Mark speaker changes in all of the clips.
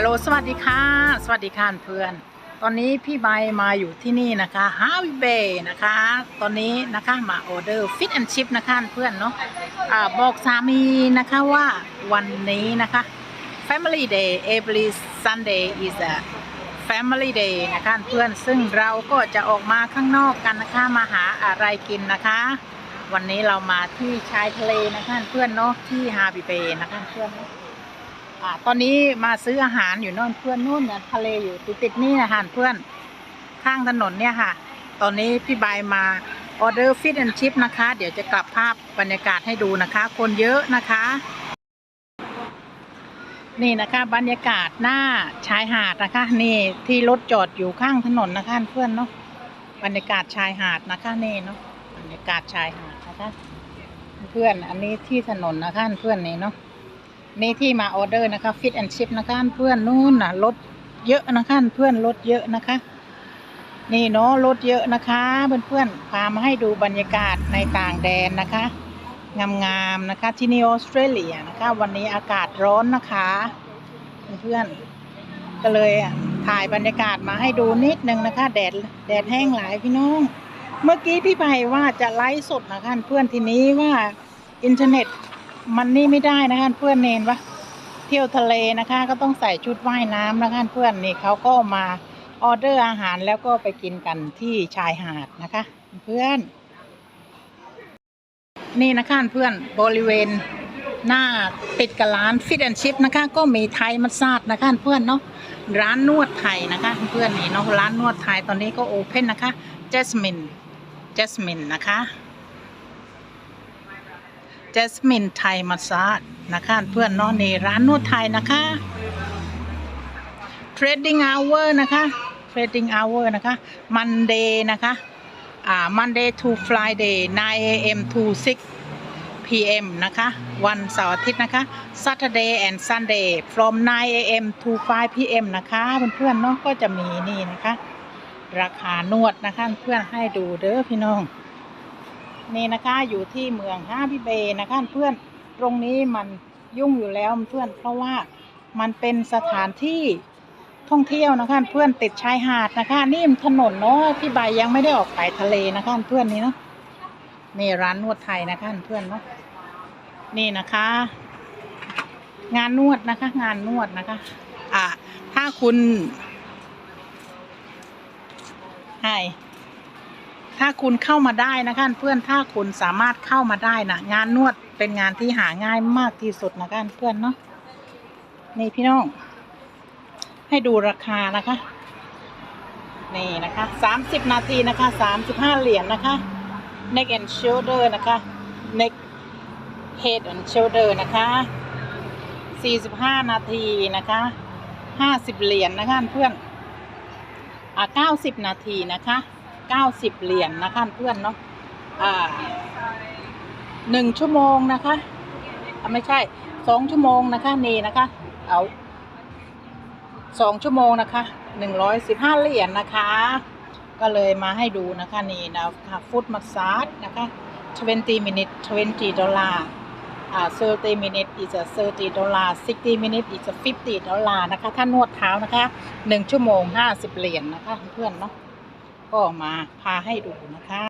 Speaker 1: ฮัลโหลสวัสดีค่ะ สวัสดีค่ะเพื่อน ตอนนี้พี่ใบมาอยู่ที่นี่นะคะฮาวิเบย์นะคะ ตอนนี้นะคะมาออเดอร์ฟิตแอนชิพนะคะเพื่อนเนาะอ่าบอกสามีนะคะว่าวันนี้นะคะ Family Day every Sunday is a Family Day นะคะเพื่อนซึ่งเราก็จะออกมาข้างนอกกันนะคะมาหาอะไรกินนะคะ วันนี้เรามาที่ชายทะเลนะคะเพื่อนเนาะที่ฮาบิเบย์นะคะเพื่อนเนาะ อ่าตอนนี้มาซื้ออาหารอยู่โน่นเพื่อนนู่นเนะทะเลอยู่ติดติดๆนี่อาหารเพื่อนข้างถนนเนี่ยค่ะ ตอนนี้พี่ใบายมาออเดอร์ฟิตแอนชิพนะคะ เดี๋ยวจะกลับภาพบรรยากาศให้ดูนะคะ คนเยอะนะคะ นี่นะคะบรรยากาศหน้าชายหาดนะคะ นี่ที่รถจอดอยู่ข้างถนนนะคะเพื่อนเนาะบรรยากาศชายหาดนะคะนี่เนาะบรรยากาศชายหาดนะคะ เพื่อนอันนี้ที่ถนนนะคะเพื่อนนี่เนาะ นี่ที่มาออเดอร์นะคะฟิตแอนด์ชิพนะคะเพื่อนนู่นน่ะรถเยอะนะคะเพื่อนรถเยอะนะคะ นี่เนาะรถเยอะนะคะเพื่อนเพื่อนพามาให้ดูบรรยากาศในต่างแดนนะคะงามๆนะคะที่นี่ออสเตรเลียนะคะ วันนี้อากาศร้อนนะคะเพื่อนๆก็เลยถ่ายบรรยากาศมาให้ดูนิดนึงนะคะ แดดแดดแห้งหลายพี่น้อง เมื่อกี้พี่ไผ่ว่าจะไลฟ์สดนะคะเพื่อนทีนี้ว่าอินเทอร์เน็ต มันนี่ไม่ได้นะคะเพื่อนเนนวะเที่ยวทะเลนะคะ ก็ต้องใส่ชุดว่ายน้ำนะคะเพื่อนนี่เขาก็มาออเดอร์อาหารแล้วก็ไปกินกันที่ชายหาดนะคะ เพื่อน นี่นะคะเพื่อนบริเวณหน้าติดกับร้านฟิตแอนชิพนะคะ ก็มีไทยมัสซาดนะคะเพื่อนเนาะร้านนวดไทยนะคะ เพื่อนนี่เนาะร้านนวดไทยตอนนี้ก็โอเพ่นนะคะเจสมินเจสมินนะคะ จสมินไทยมาซาดนะคะ เพื่อนเนาะในร้านนวดไทยนะคะ Trading hour นะคะ Trading hour นะคะ Monday นะคะ อ่า Monday to Friday 9 a.m. to 6 p.m. นะคะ วันเสาร์อาทิตย์นะคะ Saturday and Sunday from 9 a.m. to 5 p.m. นะคะเพื่อนๆเนาะก็จะมีนี่นะคะ ราคานวดนะคะ เพื่อนให้ดูเด้อพี่น้อง นี่นะคะอยู่ที่เมืองฮาบิเบนะคะเพื่อนตรงนี้มันยุ่งอยู่แล้วเพื่อนเพราะว่ามันเป็นสถานที่ท่องเที่ยวนะคะเพื่อนติดชายหาดนะคะ นี่ถนนเนาะพี่ใบยังไม่ได้ออกไปทะเลนะคะเพื่อนนี่เนาะนี่ร้านนวดไทยนะคะเพื่อนเนาะนี่นะคะ งานนวดนะคะ งานนวดนะคะ อ่าถ้าคุณให้ ถ้าคุณเข้ามาได้นะคะเพื่อนถ้าคุณสามารถเข้ามาได้นะงานนวดเป็นงานที่หาง่ายมากที่สุดนะคะเพื่อนเนาะนี่พี่น้อง ให้ดูราคานะคะ นี่นะคะสามสิบนาทีนะคะสามสิบห้าเหรียญนะคะ neck and shoulder นะคะ neck head and shoulder นะคะสี่สิบห้านาทีนะคะห้าสิบเหรียญนะคะเพื่อนอ่าเก้าสิบนาทีนะคะ เก้าสิบเหรียญนะคะเพื่อนเนาะอ่าหนึ่งชั่วโมงนะคะอ่าไม่ใช่สองชั่วโมงนะคะนี่นะคะ เอาสองชั่วโมงนะคะหนึ่งร้อยสิบห้าเหรียญนะคะ ก็เลยมาให้ดูนะคะนี่นะคะฟุตมัสซาดนะคะ20 minute 20 dollar อ่า30 minute is a 30 dollar 60 minute is a 50 dollar นะคะ ถ้านวดเท้านะคะหนึ่งชั่วโมง 50 เหรียญนะคะ เพื่อนเนาะ ก็มาพาให้ดูนะคะ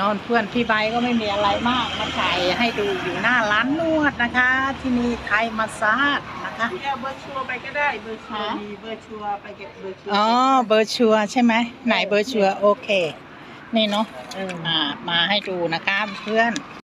Speaker 1: นอนเพื่อนพี่ใบก็ไม่มีอะไรมากมาถ่ายให้ดูอยู่หน้าร้านนวดนะคะ ที่นี่ไทยมาซาดนะคะ
Speaker 2: เอาเบอร์ชัวร์ไปก็ได้เบอร์ชัวร์
Speaker 1: ฮะ
Speaker 2: มีเบอร์ชัวร์ไปเก็บเบอร์ชัวร์
Speaker 1: อ๋อเบอร์ชัวร์ใช่ไหมไหนเบอร์ชัวร์โอเค นี่เนาะ
Speaker 2: เออ
Speaker 1: อ่ามาให้ดูนะคะเพื่อน